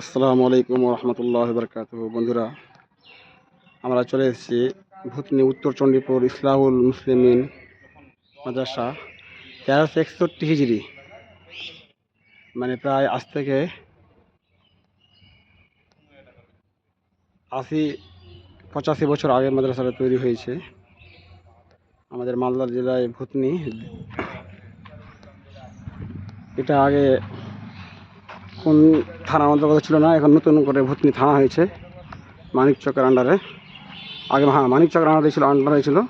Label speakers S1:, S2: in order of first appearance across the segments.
S1: আসসালামু আলাইকুম রহমতুল্লাহ বরকাত বন্ধুরা, আমরা চলে এসেছি ভূতনি উত্তর চণ্ডীপুর ইসলাহুল মুসলিমিন মাদ্রাসা, তেরোশো একষট্টি হিজড়ি। মানে প্রায় আজ থেকে আশি, পঁচাশি বছর আগে মাদ্রাসাটা তৈরি হয়েছে। আমাদের মালদা জেলায় ভূতনি, এটা আগে কোন থানার অন্তর্গত ছিল না, এখন নতুন করে ভূতনি থানা হয়েছে, মানিক চকের আন্ডারে আগে হ্যাঁ মানিক চকের আন্ডারে ছিল আন্ডারে ছিল।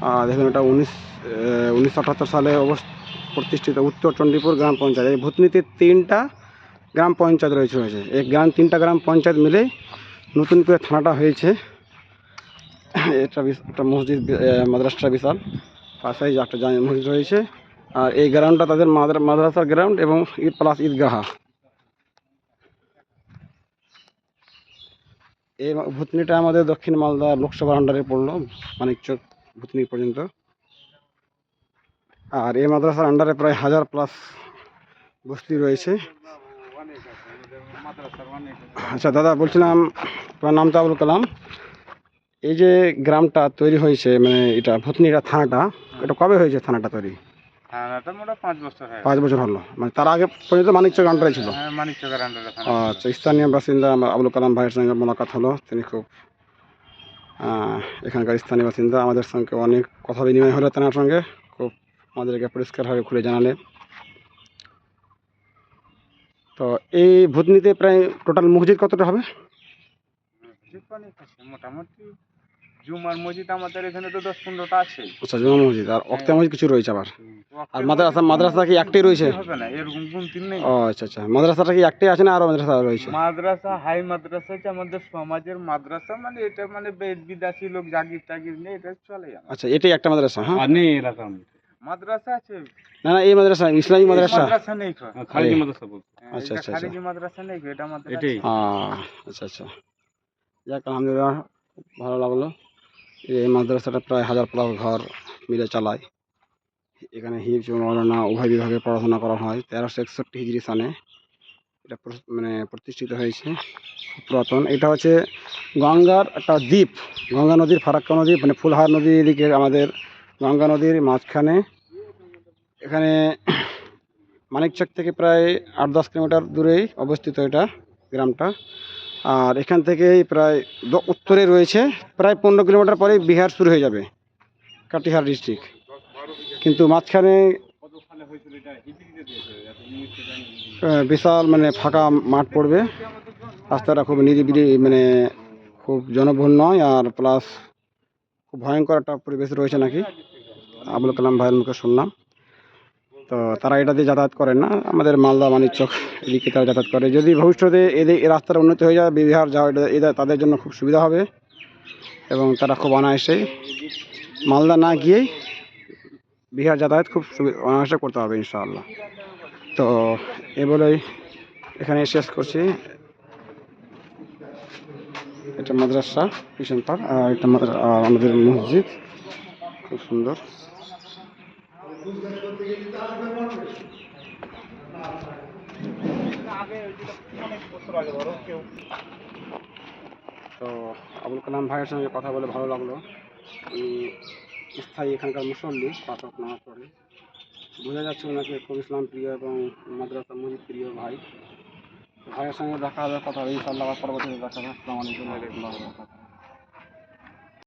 S1: আর দেখুন এটা উনিশ উনিশশো সালে অবস প্রতিষ্ঠিত উত্তর চণ্ডীপুর গ্রাম পঞ্চায়েত। এই ভূতনিতে তিনটা গ্রাম পঞ্চায়েত রয়েছে, হয়েছে। এই গ্রাম, তিনটা গ্রাম পঞ্চায়েত মিলে নতুন করে থানাটা হয়েছে। এটা একটা মসজিদ মাদ্রাসটা বিশাল। পাশেই একটা মসজিদ রয়েছে। আর এই গ্রাউন্ডটা তাদের মাদ্রা- মাদ্রাসার গ্রাউন্ড এবং ঈদ প্লাস ঈদগাহ। এই ভুতনিটা আমাদের দক্ষিণ মালদা লোকসভার আন্ডারে পড়ল, মানিকচক ভুতনি পর্যন্ত। আর এই মাদ্রাসার আন্ডারে প্রায় হাজার প্লাস বস্তি রয়েছে। আচ্ছা দাদা, বলছিলাম আপনার নাম তো আবুল কালাম। এই যে গ্রামটা তৈরি হয়েছে মানে এটা ভুতনিটা থানাটা, এটা কবে হয়েছে থানাটা তৈরি?
S2: থানাটা মোটা পাঁচ বছর হয়ে
S1: পাঁচ বছর হলো। মানে তার আগে পর্যন্ত মানিকচক আন্ডারে ছিল?
S2: হ্যাঁ আন্ডারে
S1: আচ্ছা স্থানীয় বাসিন্দা আবুল কালাম ভাইয়ের সঙ্গে মোলাকাত হলো। তিনি খুব এখানকার স্থানীয় বাসিন্দা। আমাদের সঙ্গে অনেক কথা বিনিময় হলো তেনার সঙ্গে। খুব আমাদেরকে পরিষ্কারভাবে খুলে জানালেন। তো এই ভূতনিতে প্রায় টোটাল মসজিদ কতটা হবে?
S2: মোটামুটি জুমার মসজিদ আমাদের এখানে তো দশ পনেরোটা আছে।
S1: আচ্ছা জমা মসজিদ। আর অক্তা মসজিদ কিছু রয়েছে আবার? আর মাদ্রাসা মাদ্রাসা কি একটাই রয়েছে?
S2: হবে না এরকম গুনতি নেই।
S1: ও আচ্ছা আচ্ছা। মাদ্রাসাটা কি একটাই আছে না আরও মাদ্রাসা রয়েছে?
S2: মাদ্রাসা হাই মাদ্রাসা হচ্ছে আমাদের সমাজের মাদ্রাসা মানে এটা মানে লোক জাগির টাগির নেই এটা চলে
S1: আচ্ছা এটাই একটা মাদ্রাসা হ্যাঁ?
S2: নেই এলাকা মাদ্রাসা আছে।
S1: না না এই মাদ্রাসা ইসলামী মাদ্রাসা?
S2: মাদ্রাসা নেই খো।
S1: খারিজি
S2: হ্যাঁ,
S1: আচ্ছা, আচ্ছা,
S2: খারিজি মাদ্রাসা নেই এটা মাদ্রাসা
S1: আহ, আচ্ছা আচ্ছা। যাক আলহামদুলিল্লাহ ভালো লাগল। এই মাদ্রাসাটা প্রায় হাজার প্লাস ঘর মিলে চালায়। এখানে হিফ মৌলানা উভয় বিভাগে পড়াশোনা করা হয়। তেরোশো একষট্টি হিজড়ি সানে এটা মানে প্রতিষ্ঠিত হয়েছে পুরাতন। এটা হচ্ছে গঙ্গার একটা দ্বীপ, গঙ্গা নদীর, ফারাক্কা নদী মানে ফুলহার নদীর এদিকে আমাদের গঙ্গা নদীর মাঝখানে। এখানে মানিকচক থেকে প্রায় আট দশ কিলোমিটার দূরেই অবস্থিত এটা গ্রামটা। আর এখান থেকেই প্রায় উত্তরে রয়েছে, প্রায় পনেরো কিলোমিটার পরেই বিহার শুরু হয়ে যাবে, কাটিহার ডিস্ট্রিক্ট। কিন্তু মাঝখানে বিশাল মানে ফাঁকা মাঠ পড়বে। রাস্তাটা খুব নিরিবিলি মানে খুব জনবহুল নয়, আর প্লাস খুব ভয়ঙ্কর একটা পরিবেশ রয়েছে নাকি? আবুল কালাম ভাইয়ের মুখে শুনলাম। তো তারা এটা দিয়ে যাতায়াত করেন না, আমাদের মালদা মানিকচক, এদিকে তারা যাতায়াত করে। যদি ভবিষ্যতে এদের এই রাস্তার উন্নতি হয়ে যায়, বিহার যাওয়া, এটা এটা তাদের জন্য খুব সুবিধা হবে। এবং তারা খুব অনায়াসেই মালদা না গিয়েই বিহার যাতায়াত খুব অনায়াসে করতে হবে ইনশাআল্লাহ। তো এ বলেই এখানে শেষ করছি। এটা মাদ্রাসা কিষণ পার্ক আর এটা মাদ্রা- আমাদের মসজিদ। খুব সুন্দর। তো আবুল কালাম ভাইয়ের সঙ্গে কথা বলে ভালো লাগল। স্থায়ী এখানকার মুসল্লি, পাঠক না পড়ে বোঝা যাচ্ছে ওনাকে খুব ইসলাম প্রিয় এবং মাদ্রাসা মজিদ প্রিয় ভাই। ভাইয়ের সঙ্গে দেখা হবে কথা হবে ইনশাল্লাহ পরবর্তীতে দেখা হবে আসসালামু আলাইকুম।